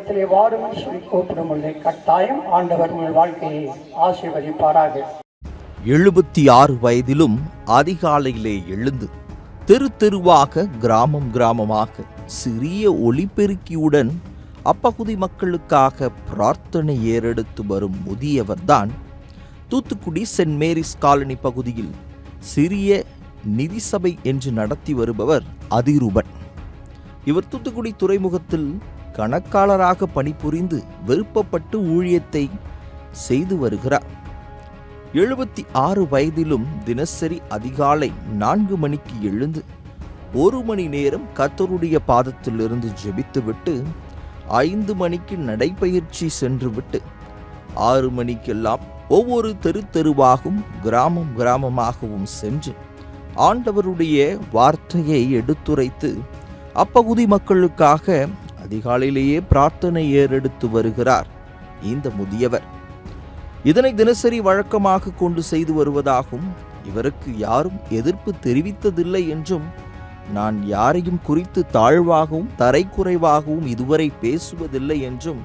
இடத்திலே வாரும் என்று சொல்லி கூப்பிடும் கட்டாயம் ஆண்டவர் உங்கள் வாழ்க்கையை ஆசீர்வதிப்பாராக. எழுபத்தி ஆறு வயதிலும் அதிகாலையிலே எழுந்து தெரு தெருவாக கிராமம் கிராமமாக சிறிய ஒளிபெருக்கியுடன் அப்பகுதி மக்களுக்காக பிரார்த்தனை ஏறெடுத்து வரும் முதியவர்தான் தூத்துக்குடி சென்ட் மேரிஸ் காலனி பகுதியில் சிறிய நிதி சபை என்று நடத்தி வருபவர் அதிரூபன். இவர் தூத்துக்குடி துறைமுகத்தில் கணக்காளராக பணிபுரிந்து விருப்பப்பட்டு ஊழியத்தை செய்து வருகிறார். எழுபத்தி ஆறு வயதிலும் தினசரி அதிகாலை நான்கு மணிக்கு எழுந்து ஒரு மணி நேரம் கத்தருடைய பாதத்திலிருந்து ஜெபித்துவிட்டு ஐந்து மணிக்கு நடைப்பயிற்சி சென்றுவிட்டு ஆறு மணிக்கெல்லாம் ஒவ்வொரு தெரு தெருவாகவும் கிராமம் கிராமமாகவும் சென்று ஆண்டவருடைய வார்த்தையை எடுத்துரைத்து அப்பகுதி மக்களுக்காக அதிகாலையிலேயே பிரார்த்தனை ஏறெடுத்து வருகிறார். இந்த முதியவர் இதனை தினசரி வழக்கமாக கொண்டு செய்து வருவதாகவும் இவருக்கு யாரும் எதிர்ப்பு தெரிவித்ததில்லை என்றும் நான் யாரையும் குறித்து தாழ்வாகவும் தரைக்குறைவாகவும் இதுவரை பேசுவதில்லை என்றும்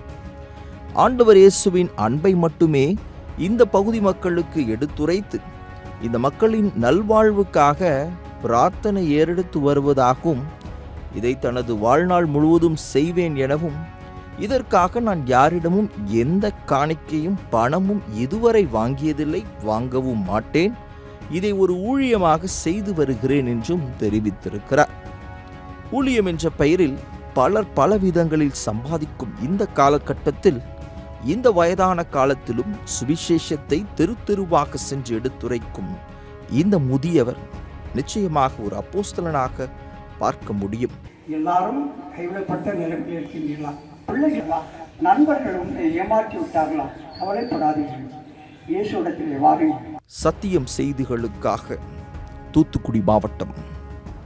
ஆண்டவர் இயேசுவின் அன்பை மட்டுமே இந்த பகுதி மக்களுக்கு எடுத்துரைத்து இந்த மக்களின் நல்வாழ்வுக்காக பிரார்த்தனை ஏறெடுத்து வருவதாகவும் இதை தனது வாழ்நாள் முழுவதும் செய்வேன் எனவும் இதற்காக நான் யாரிடமும் எந்த காணிக்கையும் பணமும் இதுவரை வாங்கியதில்லை வாங்கவும் மாட்டேன். இதை ஒரு ஊழியமாக செய்து வருகிறேன் என்றும் தெரிவித்திருக்கிறார். ஊழியம் என்ற பெயரில் பலர் பல விதங்களில் சம்பாதிக்கும் இந்த காலகட்டத்தில் இந்த வயதான காலத்திலும் சுவிசேஷத்தை தெரு தெருவாக சென்று எடுத்துரைக்கும் இந்த முதியவர் நிச்சயமாக ஒரு அப்போஸ்தலனாக பார்க்க முடியும். எல்லாரும் கைவிடப்பட்ட நிலைமையில் இருக்கின்றீர்களா? பிள்ளைகளா? நண்பர்கள் உங்களை ஏமாற்றி விட்டார்களா? கவலைப்படாதீர்கள். இயேசுடத்தில் வாருங்கள். சத்தியம் செய்திகளுக்காக தூத்துக்குடி மாவட்டம்